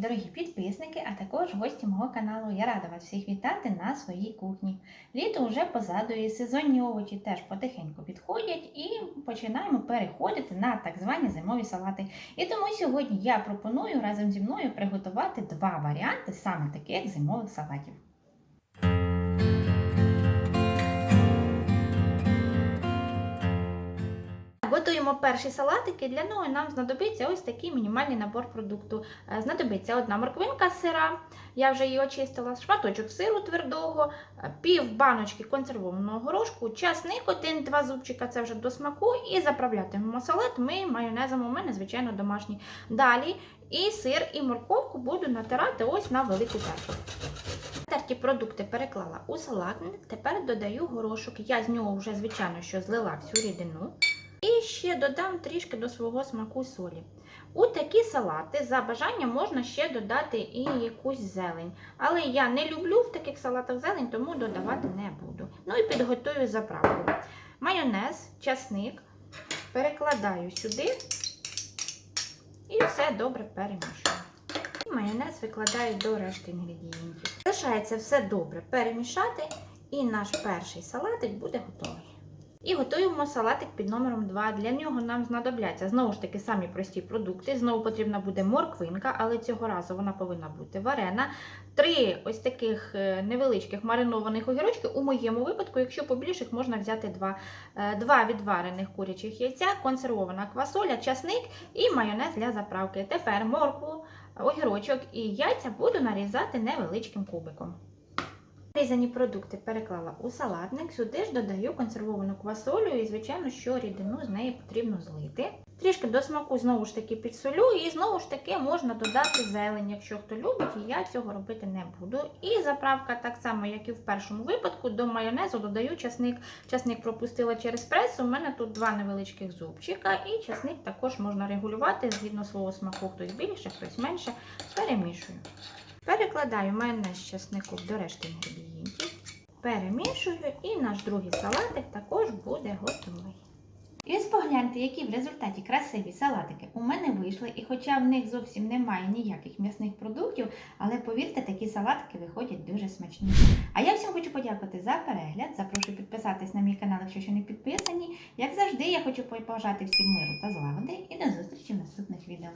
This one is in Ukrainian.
дорогі підписники, а також гості мого каналу. Я рада вас всіх вітати на своїй кухні. Літо вже позаду і сезонні овочі теж потихеньку підходять і починаємо переходити на так звані зимові салати. І тому сьогодні я пропоную разом зі мною приготувати два варіанти саме таких зимових салатів. Готуємо перші салатики. Для нього нам знадобиться ось такий мінімальний набор продукту. Е, Знадобиться одна морквинка сира, я вже її очистила, шматочок сиру твердого, е, пів баночки консервованого горошку, часник, один-два зубчика, це вже до смаку. І заправлятимемо салат ми майонезом, у мене, звичайно, домашній. Далі і сир, і морковку буду натирати ось на велику терку. Терті продукти переклала у салатник, тепер додаю горошок. Я з нього вже, звичайно, що злила всю рідину. І ще додам трішки до свого смаку солі. У такі салати за бажанням можна ще додати і якусь зелень. Але я не люблю в таких салатах зелень, тому додавати не буду. Ну і підготую заправку. Майонез, часник перекладаю сюди і все добре перемішую. І майонез викладаю до решти інгредієнтів. Залишається все добре перемішати, і наш перший салатик буде готовий. І готуємо салатик під номером 2. Для нього нам знадобляться знову ж таки самі прості продукти. Знову потрібна буде морквинка, але цього разу вона повинна бути варена. Три ось таких е, невеличких маринованих огірочки. У моєму випадку, якщо побільших, можна взяти два, Е, два відварених курячих яйця, консервована квасоля, часник і майонез для заправки. Тепер моркву, огірочок і яйця буду нарізати невеличким кубиком. Різані продукти переклала у салатник, сюди ж додаю консервовану квасолю і, звичайно, що рідину з неї потрібно злити. Трішки до смаку знову ж таки підсолю, і знову ж таки можна додати зелень, якщо хто любить, і я цього робити не буду. І заправка, так само, як і в першому випадку, до майонезу додаю часник. Часник пропустила через прес. У мене тут два невеличких зубчика, і часник також можна регулювати згідно свого смаку, хтось більше, хтось менше. Перемішую. Перекладаю майонез з часнику до решти інгредієнтів. Перемішую і наш другий салатик також буде готовий. І ось погляньте, які в результаті красиві салатики у мене вийшли, і хоча в них зовсім немає ніяких м'ясних продуктів, але повірте, такі салатики виходять дуже смачні. А я всім хочу подякувати за перегляд. Запрошую підписатись на мій канал, якщо ще не підписані. Як завжди, я хочу побажати всім миру та злагоди і до зустрічі в наступних відео.